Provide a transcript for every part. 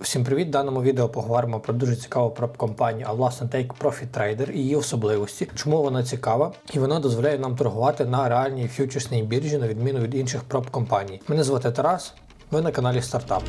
Всім привіт! В даному відео поговоримо про дуже цікаву проб-компанію, а власне Take Profit Trader і її особливості, чому вона цікава, і вона дозволяє нам торгувати на реальній фьючерсній біржі, на відміну від інших проб-компаній. Мене звати Тарас, ви на каналі Стартап.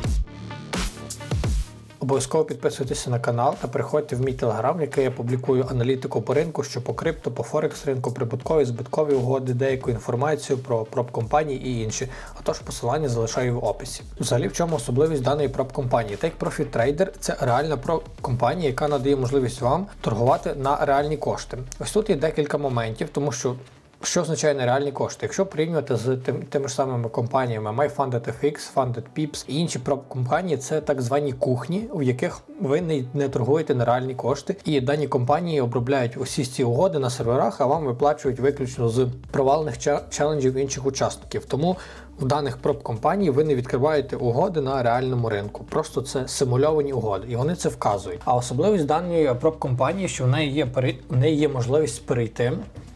Обов'язково підписуйтеся на канал та переходьте в мій телеграм, в який я публікую аналітику по ринку, що по крипто, по Форекс ринку, прибуткові, збиткові угоди, деяку інформацію про проб-компанії і інші. Отож, посилання залишаю в описі. Взагалі, в чому особливість даної проб-компанії? Take Profit Trader – це реальна проб-компанія, яка надає можливість вам торгувати на реальні кошти. Ось тут є декілька моментів, тому що що означає нереальні кошти? Якщо порівнювати з тим, тими ж самими компаніями MyFundedFX, Funded Pips і інші проб-компанії, це так звані кухні, у яких ви не, не торгуєте на реальні кошти. І дані компанії обробляють усі ці угоди на серверах, а вам виплачують виключно з провалених челенджів інших учасників. Тому в даних проб-компаній ви не відкриваєте угоди на реальному ринку. Просто це симульовані угоди, і вони це вказують. А особливість даної проб-компанії, що в неї є в неї є можливість перейти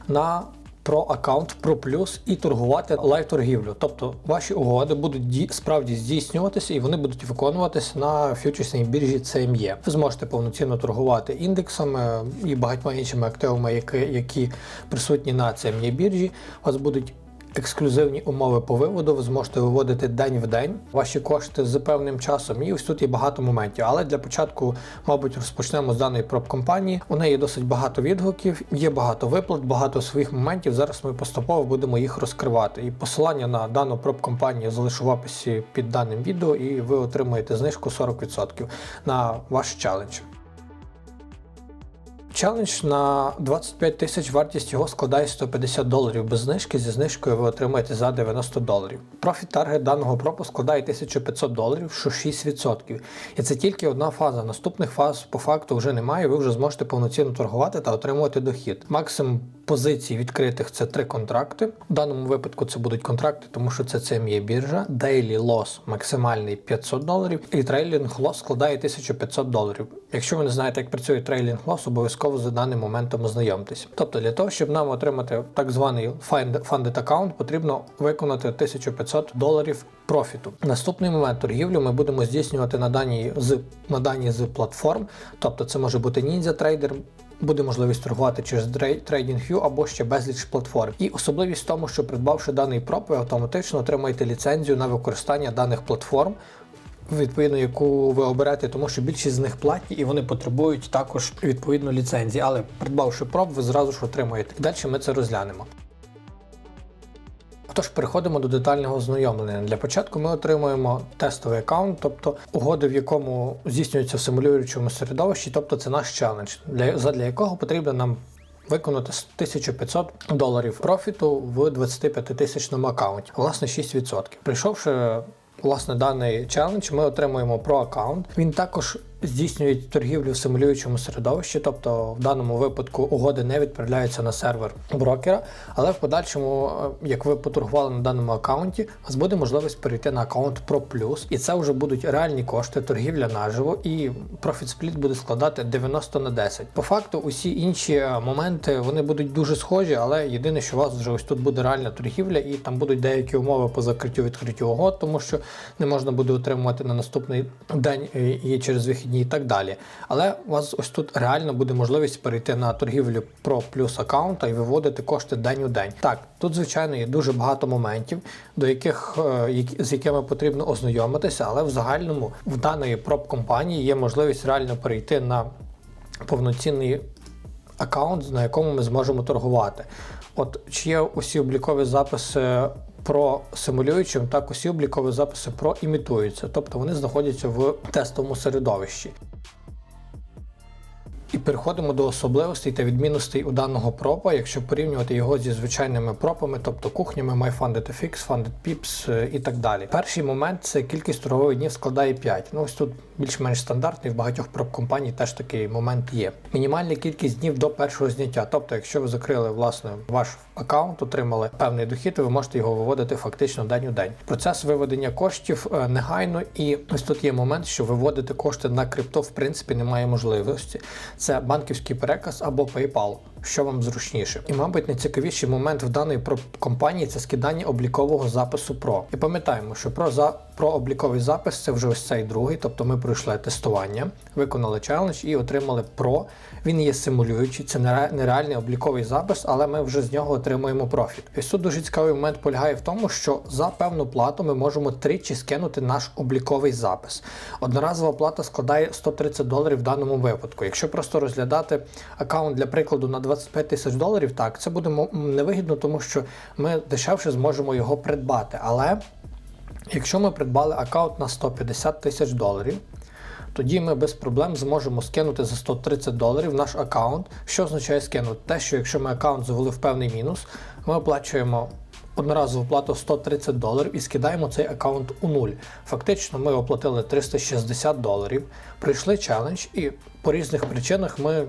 на про аккаунт про плюс і торгувати лайв торгівлю. Тобто ваші угоди будуть ді- справді здійснюватися і вони будуть виконуватися на фьючерсній біржі CME. Ви зможете повноцінно торгувати індексами і багатьма іншими активами, які, які присутні на CME біржі. У вас будуть Ексклюзивні умови по виводу, ви зможете виводити день в день ваші кошти з певним часом. І ось тут є багато моментів. Але для початку, мабуть, розпочнемо з даної проб-компанії. У неї досить багато відгуків, є багато виплат, багато своїх моментів. Зараз ми поступово будемо їх розкривати. І посилання на дану проб-компанію залишу в описі під даним відео, і ви отримаєте знижку 40% на ваш челендж. Челендж на 25 тисяч вартість його складає 150 доларів без знижки. Зі знижкою ви отримаєте за 90 доларів. Профіт таргет даного пропу складає 1500 доларів, що 6%. І це тільки одна фаза. Наступних фаз по факту вже немає. Ви вже зможете повноцінно торгувати та отримувати дохід. Максимум позицій відкритих це три контракти. В даному випадку це будуть контракти, тому що це CME біржа. Daily loss максимальний 500 доларів, і трейлінг loss складає 1500 доларів. Якщо ви не знаєте, як працює трейлінг loss, обов'язково за даним моментом ознайомтесь. Тобто для того, щоб нам отримати так званий funded аккаунт, потрібно виконати 1500 доларів профіту. Наступний момент торгівлю ми будемо здійснювати на даній з на даній з платформ. Тобто це може бути Ninja Trader, Буде можливість торгувати через TradingView або ще безліч платформ. І особливість в тому, що придбавши даний проп, ви автоматично отримаєте ліцензію на використання даних платформ, відповідно, яку ви оберете, тому що більшість з них платні і вони потребують також відповідно ліцензії. Але придбавши проп, ви зразу ж отримаєте. І далі ми це розглянемо. Тож переходимо до детального ознайомлення. Для початку ми отримуємо тестовий аккаунт, тобто угоди, в якому здійснюється в симулюючому середовищі, тобто це наш челендж, для, задля якого потрібно нам виконати 1500 доларів профіту в 25 тисячному аккаунті, власне 6%. Прийшовши власне даний челендж, ми отримуємо про аккаунт. Він також здійснює торгівлю в симулюючому середовищі, тобто в даному випадку угоди не відправляються на сервер брокера, але в подальшому, е, як ви поторгували на даному аккаунті, у вас буде можливість перейти на аккаунт Pro Plus, і це вже будуть реальні кошти, торгівля наживо, і профіт спліт буде складати 90 на 10. По факту, усі інші е, моменти вони будуть дуже схожі, але єдине, що у вас вже ось тут буде реальна торгівля, і там будуть деякі умови по закриттю відкриттю угод, тому що не можна буде отримувати на наступний день і і через вихідні і так далі. Але у вас ось тут реально буде можливість перейти на торгівлю про плюс аккаунта і виводити кошти день у день. Так, тут звичайно є дуже багато моментів, до яких е, з якими потрібно ознайомитися, але в загальному в даної проб компанії є можливість реально перейти на повноцінний аккаунт, на якому ми зможемо торгувати. От чи є усі облікові записи про симулюючим, так усі облікові записи про імітуються, тобто вони знаходяться в тестовому середовищі. І переходимо до особливостей та відмінностей у даного пропа, якщо порівнювати його зі звичайними пропами, тобто кухнями MyFundedFX, Funded Pips е, і так далі. Перший момент це кількість торгових днів складає 5. Ну ось тут більш-менш стандартний, в багатьох проб компаній теж такий момент є. Мінімальна кількість днів до першого зняття. Тобто, якщо ви закрили власне ваш аккаунт, отримали певний дохід, ви можете його виводити фактично день у день. Процес виведення коштів е, негайно, і ось тут є момент, що виводити кошти на крипто в принципі немає можливості. Це банківський переказ або PayPal. Що вам зручніше. І, мабуть, найцікавіший момент в даної про- компанії це скидання облікового запису Pro. І пам'ятаємо, що про за про обліковий запис це вже ось цей другий, тобто ми пройшли тестування, виконали челендж і отримали Pro. Він є симулюючий, це нереальний обліковий запис, але ми вже з нього отримуємо профіт. І тут дуже цікавий момент полягає в тому, що за певну плату ми можемо тричі скинути наш обліковий запис. Одноразова плата складає 130 доларів в даному випадку. Якщо просто розглядати аккаунт для прикладу на 25 тисяч доларів, так це буде невигідно, тому що ми дешевше зможемо його придбати. Але якщо ми придбали аккаунт на 150 тисяч доларів, тоді ми без проблем зможемо скинути за 130 доларів наш аккаунт. Що означає скинути? Те, що якщо ми аккаунт завели в певний мінус, ми оплачуємо одноразову плату 130 доларів і скидаємо цей аккаунт у нуль. Фактично, ми оплатили 360 доларів, пройшли челендж, і по різних причинах ми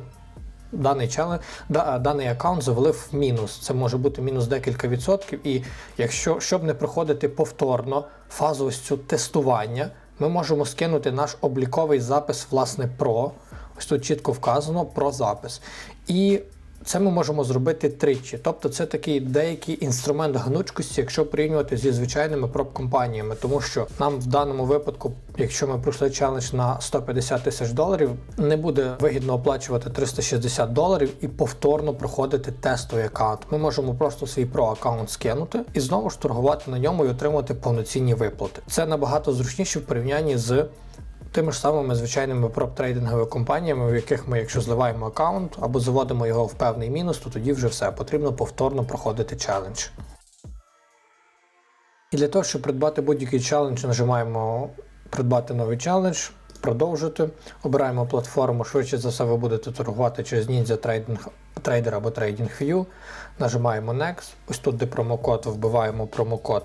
даний челендж, да, даний аккаунт завели в мінус. Це може бути мінус декілька відсотків. І якщо щоб не проходити повторно фазу ось цю тестування, ми можемо скинути наш обліковий запис, власне, про. Ось тут чітко вказано про запис. І це ми можемо зробити тричі. Тобто це такий деякий інструмент гнучкості, якщо порівнювати зі звичайними проб-компаніями, тому що нам в даному випадку, якщо ми пройшли челендж на 150 тисяч доларів, не буде вигідно оплачувати 360 доларів і повторно проходити тестовий аккаунт. Ми можемо просто свій про аккаунт скинути і знову ж торгувати на ньому і отримувати повноцінні виплати. Це набагато зручніше в порівнянні з тими ж самими звичайними проп-трейдинговими компаніями, в яких ми, якщо зливаємо аккаунт або заводимо його в певний мінус, то тоді вже все потрібно повторно проходити челендж. І для того, щоб придбати будь-який челендж, нажимаємо придбати новий челендж, продовжити. Обираємо платформу. Швидше за все, ви будете торгувати через Ninja Trading, Trader або TradingView. Нажимаємо Next. Ось тут, де промокод, вбиваємо промокод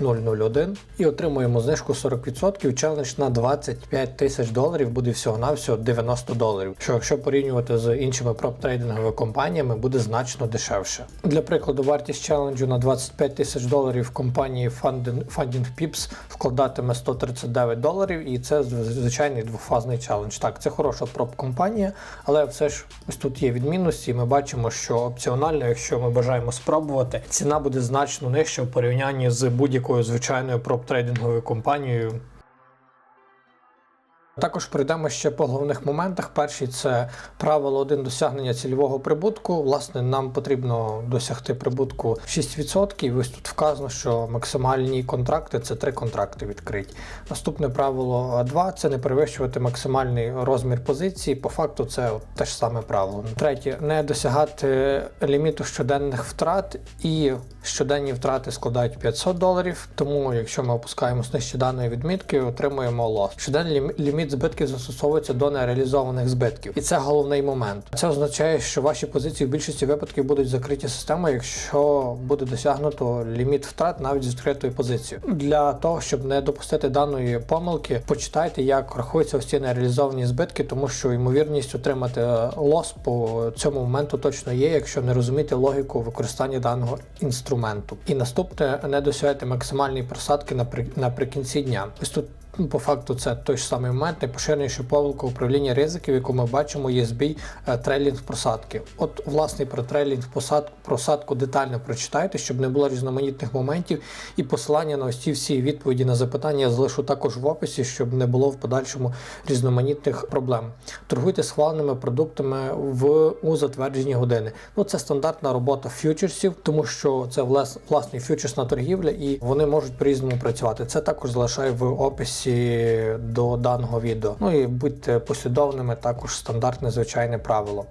001 і отримуємо знижку 40%. Челендж на 25 тисяч доларів буде всього-навсього 90 доларів. Що якщо порівнювати з іншими проп-трейдинговими компаніями, буде значно дешевше. Для прикладу, вартість челенджу на 25 тисяч доларів компанії Funding, Pips складатиме 139 доларів, і це звичайний двофазний челендж. Так, це хороша проп-компанія, але все ж ось тут є відмінності. і Ми бачимо, що опціонально, якщо ми бажаємо спробувати, ціна буде значно нижча в порівнянні з будь-якою звичайною проб-трейдинговою компанією. Також пройдемо ще по головних моментах. Перший це правило 1 досягнення цільового прибутку. Власне, нам потрібно досягти прибутку 6%. І ось тут вказано, що максимальні контракти це 3 контракти відкриті. Наступне правило 2 це не перевищувати максимальний розмір позиції. По факту, це от те ж саме правило. Третє не досягати ліміту щоденних втрат і щоденні втрати складають 500 доларів. Тому, якщо ми опускаємось нижче даної відмітки, отримуємо лос. Щоденний лімі- ліміт збитків застосовується до нереалізованих збитків, і це головний момент. Це означає, що ваші позиції в більшості випадків будуть закриті системою, якщо буде досягнуто ліміт втрат навіть з відкритою позицією. Для того щоб не допустити даної помилки, почитайте, як рахуються ці нереалізовані збитки, тому що ймовірність отримати е, лос по цьому моменту точно є, якщо не розуміти логіку використання даного інструменту. І наступне не досягати максимальної просадки напри- наприкінці дня. Ось тут по факту, це той ж самий момент, найпоширеніша помилка управління ризиків, яку ми бачимо, є збій е, трейлінг просадки. От, власне, про трейлінг просадку детально прочитайте, щоб не було різноманітних моментів. І посилання на ось ці всі відповіді на запитання я залишу також в описі, щоб не було в подальшому різноманітних проблем. Торгуйте схваленими продуктами в у затверджені години. Ну це стандартна робота фьючерсів, тому що це влас- власне фьючерсна торгівля, і вони можуть по-різному працювати. Це також залишаю в описі до даного відео. Ну і будьте послідовними, також стандартне звичайне правило.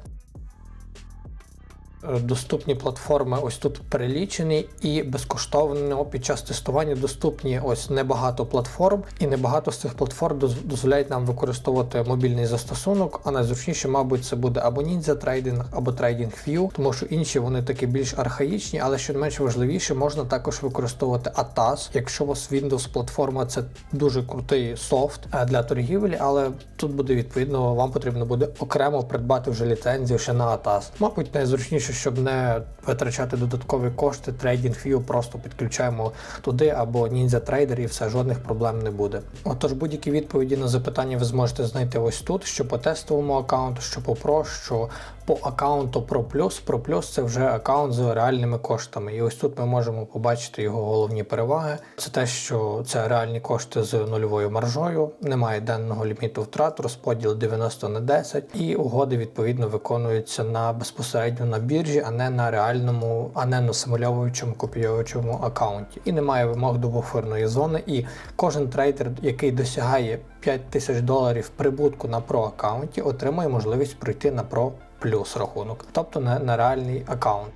Доступні платформи ось тут перелічені і безкоштовно під час тестування доступні ось небагато платформ, і небагато з цих платформ дозволяють нам використовувати мобільний застосунок. А найзручніше, мабуть, це буде або Ninja Trading, або TradingView, тому що інші вони такі більш архаїчні, але що менш важливіше, можна також використовувати ATAS. Якщо у вас Windows платформа, це дуже крутий софт е, для торгівлі, але тут буде відповідно, вам потрібно буде окремо придбати вже ліцензію ще на ATAS. Мабуть, найзручніше, що щоб не витрачати додаткові кошти, TradingView просто підключаємо туди або Ninja Trader і все, жодних проблем не буде. Отож, будь-які відповіді на запитання ви зможете знайти ось тут, що по тестовому аккаунту, що по Pro, що по аккаунту Pro Plus. Pro Plus це вже аккаунт з реальними коштами. І ось тут ми можемо побачити його головні переваги. Це те, що це реальні кошти з нульовою маржою, немає денного ліміту втрат, розподіл 90 на 10, і угоди відповідно виконуються на безпосередньо на біржі, а не на реальному, а не на симульовуючому копіюючому аккаунті. І немає вимог до буферної зони. І кожен трейдер, який досягає 5 тисяч доларів прибутку на Pro аккаунті, отримує можливість пройти на Pro плюс рахунок, тобто на, реальний аккаунт.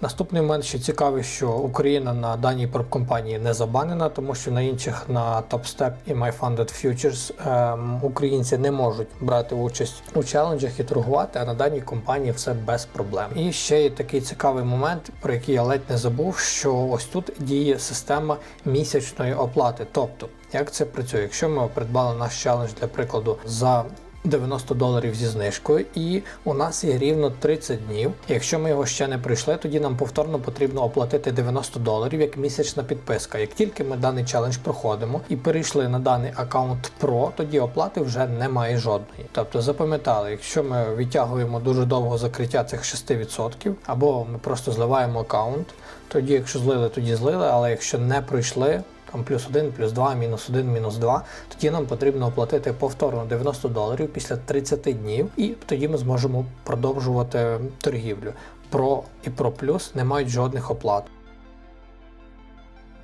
Наступний момент ще цікавий, що Україна на даній компанії не забанена, тому що на інших на TopStep і MyFunded Futures ем, українці не можуть брати участь у челенджах і торгувати, а на даній компанії все без проблем. І ще є такий цікавий момент, про який я ледь не забув, що ось тут діє система місячної оплати. Тобто, як це працює? Якщо ми придбали наш челендж для прикладу за 90 доларів зі знижкою, і у нас є рівно 30 днів. Якщо ми його ще не пройшли, тоді нам повторно потрібно оплатити 90 доларів як місячна підписка. Як тільки ми даний челендж проходимо і перейшли на даний аккаунт Pro, тоді оплати вже немає жодної. Тобто запам'ятали, якщо ми відтягуємо дуже довго закриття цих 6%, або ми просто зливаємо аккаунт, тоді, якщо злили, тоді злили, але якщо не пройшли там плюс 1, плюс 2, мінус 1, мінус 2, тоді нам потрібно оплатити повторно 90 доларів після 30 днів, і тоді ми зможемо продовжувати торгівлю. Про і про плюс не мають жодних оплат.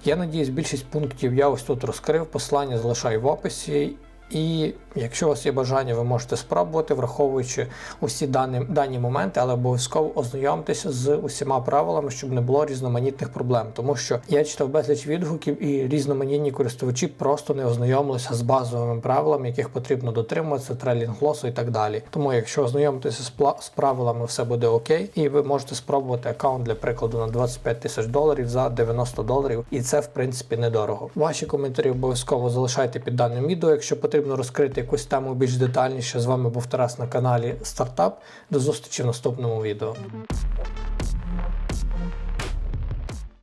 Я надіюсь, більшість пунктів я ось тут розкрив. Посилання залишаю в описі. І якщо у вас є бажання, ви можете спробувати, враховуючи усі дані дані моменти, але обов'язково ознайомтеся з усіма правилами, щоб не було різноманітних проблем. Тому що я читав безліч відгуків, і різноманітні користувачі просто не ознайомилися з базовими правилами, яких потрібно дотримуватися, трелінг лосу і так далі. Тому, якщо ознайомитися з, з правилами, все буде окей, і ви можете спробувати аккаунт для прикладу на 25 тисяч доларів за 90 доларів, і це в принципі недорого. Ваші коментарі обов'язково залишайте під даним відео, якщо потрібно розкрити якусь тему більш детальніше. З вами був Тарас на каналі Стартап. До зустрічі в наступному відео.